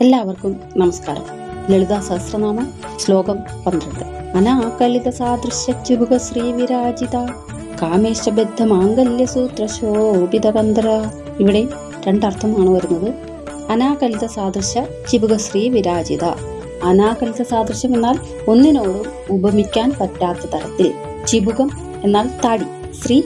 എല്ലാവർക്കും നമസ്കാരം. ലളിതാ സഹസ്രനാമം ശ്ലോകം പന്ത്രണ്ട്. അനാകലിത സാദൃശ്യ ചുബുക ശ്രീവിരാജിത കാമേശബദ്ധ മാംഗല്യ സൂത്ര ശോഭിതകന്ധര ഇവിടെ രണ്ടർത്ഥമാണ് വരുന്നത്. അനാകലിത സാദൃശ്യ ചിബുക ശ്രീ വിരാജിത അനാകലിത സാദൃശ്യം എന്നാൽ ഒന്നിനോടും ഉപമിക്കാൻ പറ്റാത്ത തരത്തിൽ. ചിബുകം എന്നാൽ താടി ശ്രീ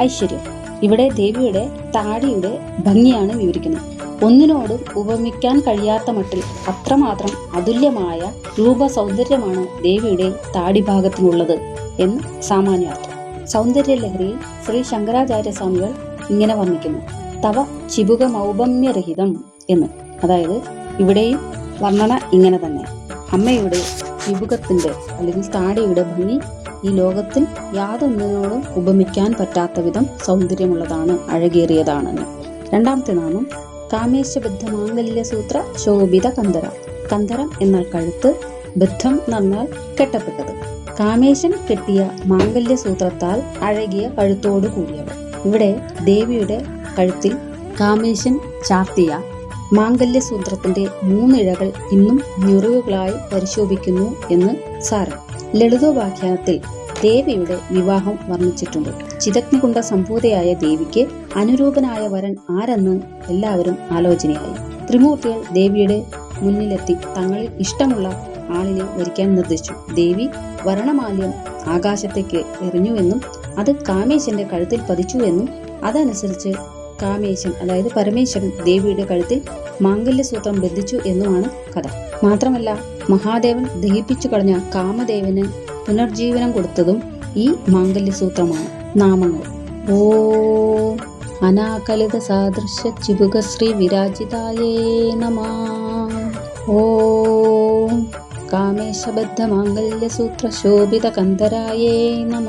ഐശ്വര്യം. ഇവിടെ ദേവിയുടെ താടിയുടെ ഭംഗിയാണ് വിവരിക്കുന്നത്. ഒന്നിനോടും ഉപമിക്കാൻ കഴിയാത്ത മട്ടിൽ അത്രമാത്രം അതുല്യമായ രൂപ സൗന്ദര്യമാണ് ദേവിയുടെ താടിഭാഗത്തിനുള്ളത് എന്ന് സാമാന്യാർത്ഥം. സൗന്ദര്യലഹരിയിൽ ശ്രീ ശങ്കരാചാര്യ സ്വാമികൾ ഇങ്ങനെ വർണിക്കുന്നു. തവ ചിബുക മൗപമ്യരഹിതം എന്ന്. അതായത് ഇവിടെയും വർണന ഇങ്ങനെ തന്നെ. അമ്മയുടെ ചിബുകത്തിന്റെ അല്ലെങ്കിൽ താടിയുടെ ഭംഗി ഈ ലോകത്തിൽ യാതൊന്നിനോടും ഉപമിക്കാൻ പറ്റാത്ത വിധം സൗന്ദര്യമുള്ളതാണ് അഴകേറിയതാണെന്ന്. രണ്ടാമത്തെ നാമം കാമേശബദ്ധ മാംഗല്യ സൂത്ര ശോഭിത കന്തരം. കന്തരം എന്നാൽ കഴുത്ത് ബദ്ധം എന്നാൽ കെട്ടപ്പെട്ടത്. കാമേശൻ കെട്ടിയ മാംഗല്യ സൂത്രത്താൽ അഴകിയ കഴുത്തോടു കൂടിയവൾ ഇവിടെ ദേവിയുടെ കഴുത്തിൽ കാമേശൻ ചാർത്തിയ മാംഗല്യ സൂത്രത്തിന്റെ മൂന്നിഴകൾ ഇന്നും ഞുറിവുകളായി പരിശോഭിക്കുന്നു എന്ന് സാരം. ലളിതോപാഖ്യാനത്തിൽ ദേവിയുടെ വിവാഹം വർണിച്ചിട്ടുണ്ട്. ചിതഗ്നികുണ്ട സംഭൂതയായ ദേവിക്ക് അനുരൂപനായ വരൻ ആരെന്ന് എല്ലാവരും ആലോചനയായി. ത്രിമൂർത്തികൾ ദേവിയുടെ മുന്നിലെത്തി തങ്ങളിൽ ഇഷ്ടമുള്ള ആളിനെ വരിക്കാൻ നിർദ്ദേശിച്ചു. ദേവി വരണമാല്യം ആകാശത്തേക്ക് എറിഞ്ഞുവെന്നും അത് കാമേശന്റെ കഴുത്തിൽ പതിച്ചു എന്നും അതനുസരിച്ച് കാമേശൻ അതായത് പരമേശ്വരൻ ദേവിയുടെ കഴുത്തിൽ മാംഗല്യസൂത്രം ബന്ധിച്ചു എന്നുമാണ് കഥ. മാത്രമല്ല മഹാദേവൻ ദഹിപ്പിച്ചു കളഞ്ഞ കാമദേവന് പുനർജീവനം കൊടുത്തതും ഈ മാംഗല്യസൂത്രമാണ്. നാമങ്ങൾ. ഓ അനാകലിത സാദൃശ്യ ചിബുക ശ്രീ വിരാജിതായേ നമ. ഓ കാമേശബദ്ധ മാംഗല്യസൂത്ര ശോഭിത കന്ധരായേ നമ.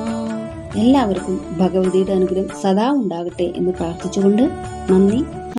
എല്ലാവർക്കും ഭഗവതിയുടെ അനുഗ്രഹം സദാ ഉണ്ടാകട്ടെ എന്ന് പ്രാർത്ഥിച്ചുകൊണ്ട് നന്ദി.